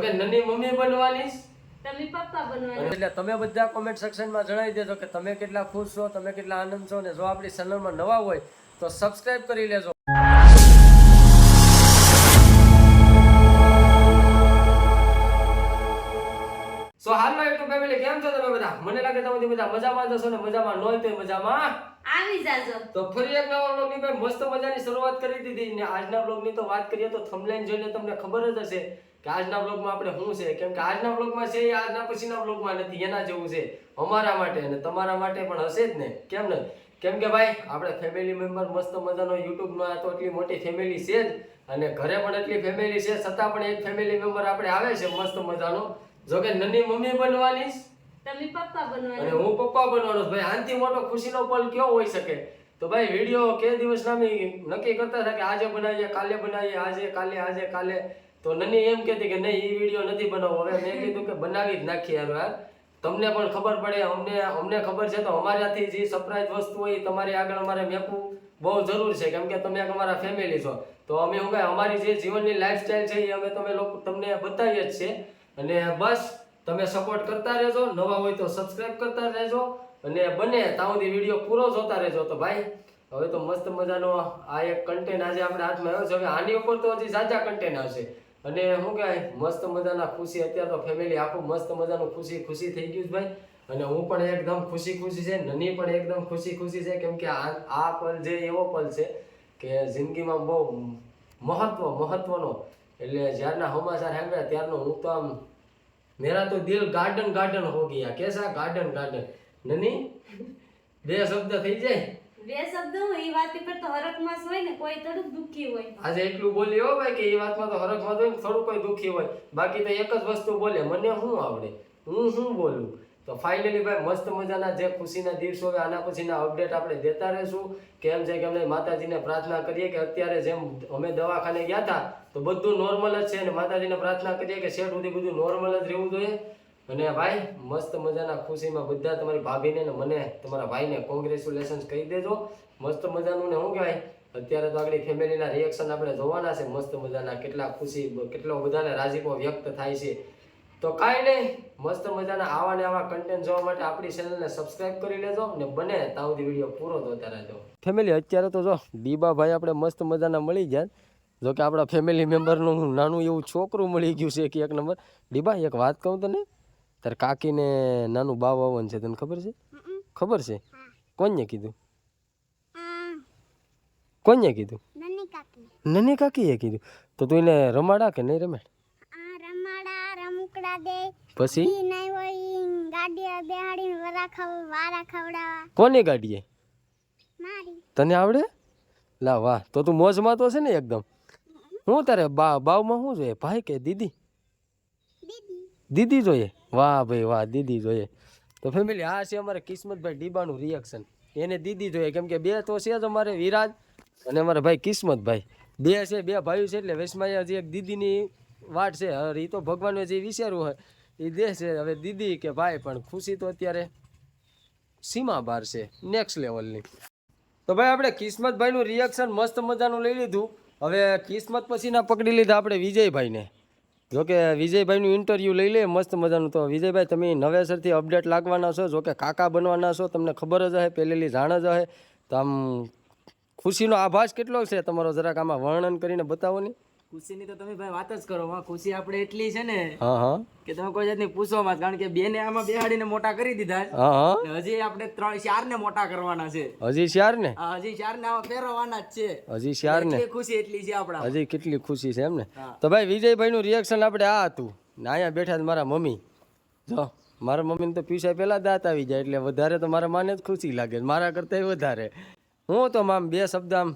નની મમ્મી બનવાની તમે પપ્પા બનવાના એટલે તમે બધા કોમેન્ટ સેક્શનમાં જણાવી દેજો કે તમે કેટલા ખુશ છો તમે કેટલા આનંદ છો ને જો આપણી ચેનલમાં નવા હોય તો સબસ્ક્રાઇબ કરી લેજો. સો હાલો યુટ્યુબ ફેમિલી કેમ છો તમે બધા? મને લાગે તમે બધા મજામાં જશો ને મજામાં ન હોય તો મજામાં. આવી જાજો. તો ફરી એક નવા બ્લોગની મસ્ત મજાની શરૂઆત કરી દીધી ને આજના બ્લોગની તો વાત કરીએ તો થંબલાઈન જોઈને તમને ખબર જ હશે. કે આજના બ્લોગમાં આપણે શું છે? કેમ કે આજના બ્લોગમાં છે એ આજના પછીના બ્લોગમાં નથી એના જેવું છે. અમારા માટે અને તમારા માટે પણ હશે જ ને? કેમ ને? કેમ કે ભાઈ આપણે ફેમિલી મેમ્બર મસ્ત મજાનો યુટ્યુબમાં તો એટલી મોટી ફેમિલી છે જ અને ઘરે પણ એટલી ફેમિલી છે છતાં પણ એક ફેમિલી મેમ્બર આપણે આવે છે મસ્ત મજાનો. જો કે નની મમ્મી બનવાની તમે પપ્પા અને હું પપ્પા બનવાનો. ભાઈ આનથી મોટો ખુશીનો પલ કયો હોઈ શકે? તો ભાઈ વીડિયો કે દિવસ નામી નક્કી કરતા હતા કે આજે બનાવીએ કાલે બનાવીએ આજે કાલે આજે કાલે. તો નની એમ કહેતી કે નહીં એ વીડિયો નથી બનાવવો. હવે મેં કીધું કે બનાવી જ નાખીએ યાર યાર તમને પણ ખબર પડે, અમને અમને ખબર છે તો અમારાથી જે સરપ્રાઈઝ વસ્તુ હોય એ તમારી આગળ અમારે મેકવું બહુ જરૂર છે. કેમ કે તમે અમારા ફેમિલી છો. તો અમે શું કહે અમારી જે જીવનની લાઈફસ્ટાઈલ છે એ અમે તમે લોકો, તમને બતાવીએ જ છે. અને બસ, તમે સપોર્ટ કરતા રહેજો. નવા હોય તો સબસ્ક્રાઈબ કરતા રહેજો. અને બને ત્યાં સુધી વીડિયો પૂરો જોતા રહેજો. તો ભાઈ, હવે તો મસ્ત મજાનો આ એક કન્ટેન્ટ આજે આપણે હાથમાં આવ્યો છે. હવે આની ઉપર તો હજી સાચા કન્ટેન્ટ આવશે. અને શું કહેવાય મસ્ત મજાના ખુશી, અત્યારે તો ફેમિલી આખું મસ્ત મજાનું ખુશી ખુશી થઈ ગયું છે ભાઈ. અને હું પણ એકદમ ખુશી ખુશી છે, નની પણ એકદમ ખુશી ખુશી છે, કેમ કે આ પલ જે એવો પલ છે કે જિંદગીમાં બહુ મહત્વ, મહત્વનો. એટલે જ્યારના સમાચાર સાંભળ્યા ત્યારનો હું તો આમ, મેરા તો દિલ ગાર્ડન ગાર્ડન હો ગયા. કેસા ગાર્ડન ગાર્ડન નની, બે શબ્દ થઈ જાય. બે શબ્દ એ વાત પર તો હરકમાસ હોય ને, કોઈ થોડુંક દુઃખી હોય. આજે એટલું બોલી હો ભાઈ કે એ વાતમાં તો હરખમાં તો હોય ને, થોડું કોઈ દુઃખી હોય. બાકી તો એક જ વસ્તુ બોલે, મને શું આવડે? હું શું બોલું? તો ફાઇનલી ભાઈ મસ્ત મજાના જે ખુશીના દિવસો હોય, આના પછીના અપડેટ આપણે દેતા રહેશું. કેમ છે કે અમે માતાજીને પ્રાર્થના કરીએ કે અત્યારે જેમ અમે દવાખાને ગયા હતા તો બધું નોર્મલ જ છે અને માતાજીને પ્રાર્થના કરીએ કે શેઠ સુધી બધું નોર્મલ જ રહેવું જોઈએ. અને ભાઈ, મસ્ત મજાના ખુશીમાં બધા તમારી ભાભીને ને મને, તમારા ભાઈને કોંગ્રેચ્યુલેશન્સ કહી દેજો. મસ્ત મજાનું ને શું કહેવાય? અત્યારે તો આગળ ફેમિલીના રિએક્શન આપણે જોવાના છે મસ્ત મજાના. કેટલા ખુશી, કેટલો બધાને રાજીપો વ્યક્ત થાય છે. તો કાંઈ નહીં, મસ્ત મજાના આવા ને આવા કન્ટેન્ટ જોવા માટે આપણી ચેનલને સબસ્ક્રાઇબ કરી લેજો ને બને ત્યાં વીડિયો પૂરો જોતા રહેજો. ફેમિલી અત્યારે તો જો, દીબા ભાઈ આપણે મસ્ત મજાના મળી ગયા. જોકે આપણા ફેમિલી મેમ્બરનું નાનું એવું છોકરું મળી ગયું છે એક એક નંબર દીબા, એક વાત કહું તને? તાર કાકીને નાનું બાવ આવવાનું છે તને ખબર છે? ખબર છે? કોને કીધું? કોને કીધું? નની કાકી. નની કાકીએ કીધું. તો તું એને રમાડા કે નહીં રમાડ રમાડા પછી? કોની ગાડીએ? તને આવડે? લા વાહ. તો તું મોજમાં તો છે ને એકદમ. હું તારે બા બાવમાં શું જોઈએ? ભાઈ કે દીદી? દીદી. દીદી જોઈએ? વાહ ભાઈ વાહ, દીદી જોઈએ. તો ફેમિલી આ છે અમારે કિસ્મતભાઈ ડીબાનું રિએક્શન એને દીદી જોઈએ, કેમ કે બે તો છે જ અમારે વિરાજ અને અમારા ભાઈ કિસ્મતભાઈ. બે છે, બે ભાઈઓ છે એટલે વેશમાં જે એક દીદીની વાટ છે, હવે એ તો ભગવાનને જે વિચારવું હોય એ દે છે. હવે દીદી કે ભાઈ, પણ ખુશી તો અત્યારે સીમા બાર છે નેક્સ્ટ લેવલની તો ભાઈ, આપણે કિસ્મતભાઈનું રિએક્શન મસ્ત મજાનું લઈ લીધું. હવે કિસ્મત પછીના પકડી લીધા આપણે વિજયભાઈને. જોકે વિજયભાઈનું ઇન્ટરવ્યૂ લઈ લે, મસ્ત મજાનું. તો વિજયભાઈ, તમે નવેસરથી અપડેટ લાગવાના છો જોકે કાકા બનવાના છો, તમને ખબર જ હશે, પહેલેલી જાણ જ હશે. તો આમ ખુશીનો આભાસ કેટલો છે તમારો? જરાક આમાં વર્ણન કરીને બતાવો ને. ખુશીની તો તમે ભાઈ વાત જ કરો માં ખુશી આપણે એટલી છે ને હા હા. કે તમે કોઈ જાતની પૂછો માં કારણ કે બેને આમાં બેહાડીને મોટા કરી દીધા છે. હજી આપણે ત્રણ ચાર ને મોટા કરવાના છે. હજી ચાર ને હજી ચાર ને આમાં ફેરવવાના જ છે. હજી ચાર ને ખુશી એટલી છે આપણા હજી કેટલી ખુશી છે એમ ને? તો ભાઈ વિજયભાઈ નું રિએક્શન આપણે આ હતું. ને અહીંયા બેઠા છે મારા મમ્મી. જો મારા મમ્મીને તો પીસાય પહેલાં દાંત આવી જાય એટલે વધારે તો મારા માને જ ખુશી લાગે મારા કરતાં વધારે. હું તો આમ બે શબ્દ આમ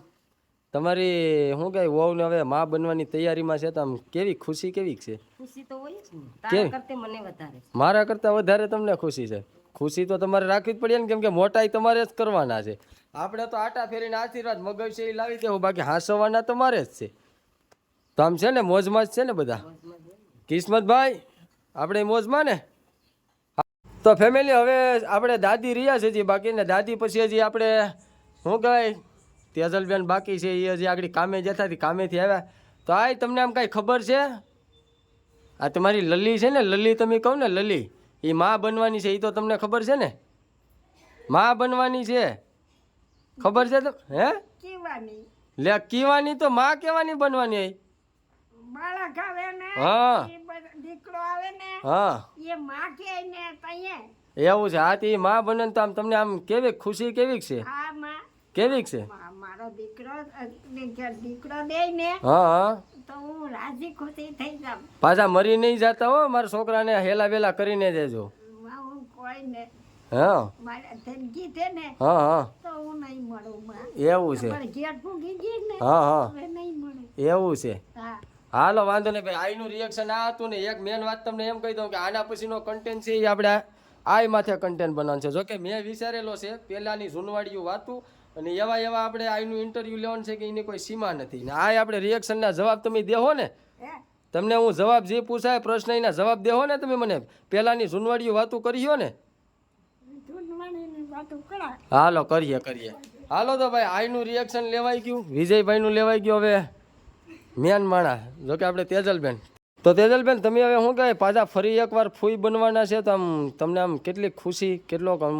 તમારી શું કહે વહુને હવે મા બનવાની તૈયારીમાં છે તો આમ કેવી ખુશી કેવી છે? ખુશી તો હોય જ ને. મને વધારે મારા કરતાં વધારે તમને ખુશી છે. ખુશી તો તમારે રાખવી જ પડી ને કેમ કે મોટાઈ તમારે જ કરવાના છે. આપણે તો આટા ફેરીને આશીર્વાદ મગજ છે એ લાવી દેવું બાકી હાંસવાના તમારે જ છે. તો આમ છે ને મોજમાં જ છે ને બધા? કિસ્મતભાઈ આપણે મોજમાં ને? તો ફેમિલી હવે આપણે દાદી રહ્યા છે જે બાકી ને દાદી પછી હજી આપણે શું કહેવાય તેજલબેન બાકી છે એ હજી આગળ કામે જતા હતી કામેથી આવ્યા. તો આ તમને આમ કાંઈ ખબર છે? આ તમારી લલી છે ને લલી તમે કહો ને લલી. એ માં બનવાની છે એ તો તમને ખબર છે ને? માં બનવાની છે. ખબર છે તો હે? લે કીવાની તો માં કેવાની બનવાની બાળક આવે ને હા. દીકરો આવે ને હા. એ માં કે ને તઈએ. એવું છે હા તે મા માં બને તો આમ તમને આમ કેવી ખુશી કેવી છે? માં. કેવી છે? દીકરો દીકરો દે ને હા હા. તો હું રાજી ખુશી થઈ જામ પાછા મરી નહીં જતા હો મારા છોકરાને હેલા વેલા કરીને દેજો. હું કોઈ ને હા. મારે જિંદગી છે ને હા હા. તો હું નહીં મળું એવું છે. પણ ઘેર ફૂગી ગઈ ને હા હા. નહીં મળે. એવું છે. હા. હાલો વાંધો નહીં. ભાઈ આઈનું રિએક્શન આ હતું ને એક મેન વાત તમને એમ કહી દઉં કે આના પછીનો કન્ટેન્ટ છે એ આપણે આઈ માથે કન્ટેન્ટ બનાવવાનું છે. જોકે મેં વિચારેલો છે પહેલાંની જૂનવાડીયું વાતું અને એવા એવા આપણે આઈનું ઇન્ટરવ્યૂ લેવાનું છે કે એની કોઈ સીમા નથી. ને આય આપણે રિએક્શનના જવાબ તમે દેહો ને. તમને હું જવાબ જે પૂછાય પ્રશ્ન એના જવાબ દેહો ને તમે મને. પહેલાંની જૂનવાડીયું વાતું કરી ને. હાલો કરીએ કરીએ. હાલો તો ભાઈ આઈનું રિએક્શન લેવાઈ ગયું. વિજયભાઈનું લેવાઈ ગયું હવે. મેન માણા. જોકે આપણે તેજલબેન. તો તેજલબેન તમે હવે શું કહે પાછા ફરી એકવાર ફૂઈ બનવાના છે તો આમ તમને આમ કેટલી ખુશી કેટલો આમ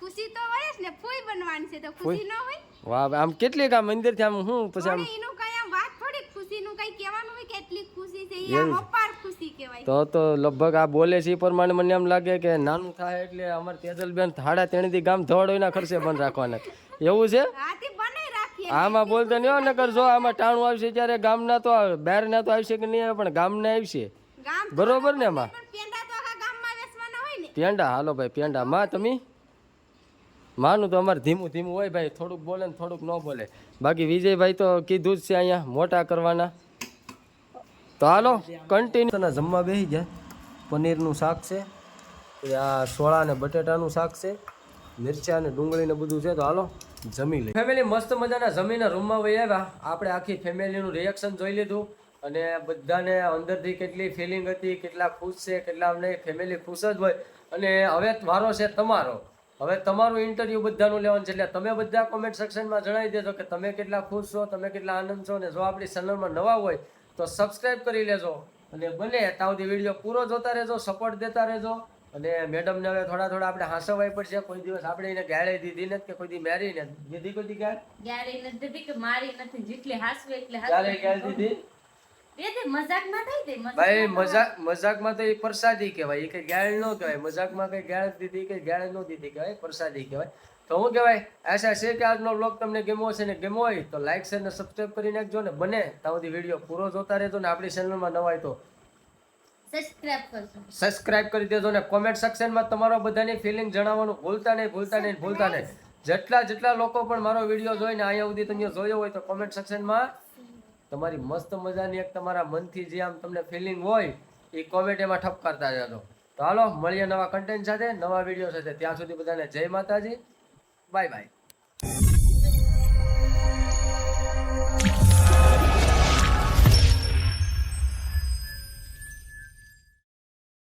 ખુશી તો હોય. ને. ફૂઈ બનવાની છે તો ખુશી ન હોય. વાહ આમ કેટલીક મંદિર મંદિરથી આમ શું પછી આમ એનું કઈ આમ વાત થોડી ખુશી નું કઈ કહેવાનું હોય કે ખુશી છે એ આમ અપાર ખુશી કહેવાય. તો તો લગભગ આ બોલે છે એ પ્રમાણે મને એમ લાગે કે નાનું થાય એટલે અમારે તેજલબેન થાડા તેણીથી ગામ ધોળોના ખર્ચે બંધ રાખવાના. એવું છે? હા આમાં બોલતા નહીં હોય નકર જો આમાં ટાણું આવશે ત્યારે ગામના તો બહારના તો આવશે કે નહીં આવે પણ ગામના આવશે. ગામ બરોબર ને એમાં? પેંડા ને. હાલો ભાઈ પેંડા. માં તમે? માનું તો અમારે ધીમું ધીમું હોય ભાઈ થોડુંક બોલે ને થોડુંક ન બોલે. બાકી વિજયભાઈ તો કીધું જ છે અહીંયા મોટા કરવાના. તો હાલો કન્ટિન્યુ જમવા બેસી જાય પનીરનું શાક છે આ સોળા અને બટેટાનું શાક છે મિરચા અને ડુંગળી ને બધું છે તો હાલો. જમી લઈએ. ફેમિલી મસ્ત મજાના જમીને રૂમમાં વહી આવ્યા. આપણે આખી ફેમિલીનું રિએક્શન જોઈ લીધું. અને બધાને અંદરથી કેટલી ફિલિંગ હતી, કેટલા ખુશ છે, કેટલા અમને ફેમિલી ખુશ જ હોય. અને હવે વારો છે તમારો. હવે તમારું ઇન્ટરવ્યૂ બધાનું લેવાનું છે. એટલે તમે બધા કોમેન્ટ સેક્શનમાં જણાવી દેજો કે તમે કેટલા ખુશ છો, તમે કેટલા આનંદ છો. અને જો આપણી ચેનલમાં નવા હોય, તો સબસ્ક્રાઇબ કરી લેજો. અને બને સુધી વીડિયો પૂરો જોતા રહેજો સપોર્ટ દેતા રહેજો. અને મેડમને હવે થોડા થોડા આપણે હાંસવાય પડશે. કોઈ દિવસ આપણે એને ગાળે દીધી નથી કે કોઈ દી મેરી ને દીધી કોઈ દી ગાળ? ગાળે નથી દીધી કે મારી નથી. જેટલી હાસવે એટલે ક્યારે ગાળ દીધી? એ તે મજાક ના થાય તે મજાક ભાઈ મજાક મજાકમાં તો એ પ્રસાદી કહેવાય. એ કઈ ગાળ ન કહેવાય. મજાકમાં કઈ ગાળ દીધી કે ગાળ ન દીધી કહેવાય. પ્રસાદી કહેવાય. તો હું કહેવાય આશા છે કે આજનો બ્લોગ તમને ગમ્યો હશે ને ગમ્યો હોય તો લાઈક શેર ને સબસ્ક્રાઈબ કરી નાખજો ને બને ત્યાં સુધી વીડિયો પૂરો જોતા રહેજો ને આપણી ચેનલમાં નવા નવાય તો. સબસ્ક્રાઇબ કરી દેજો ને કોમેન્ટ સેક્શનમાં તમારો બધાની ફિલિંગ જણાવવાનું ભૂલતા નહીં ભૂલતા નહીં ભૂલતા નહીં. જેટલા જેટલા લોકો પણ મારો વીડિયો જોઈને અહીંયા સુધી તમે જોયો હોય તો કોમેન્ટ સેક્શનમાં તમારી મસ્ત મજાની એક તમારા મનથી જે આમ તમને ફિલિંગ હોય, એ કોમેન્ટ એમાં ઠપકારતા જજો તો હાલો, મળીએ નવા કન્ટેન્ટ સાથે, નવા વીડિયો સાથે. ત્યાં સુધી બધાને જય માતાજી. Bye bye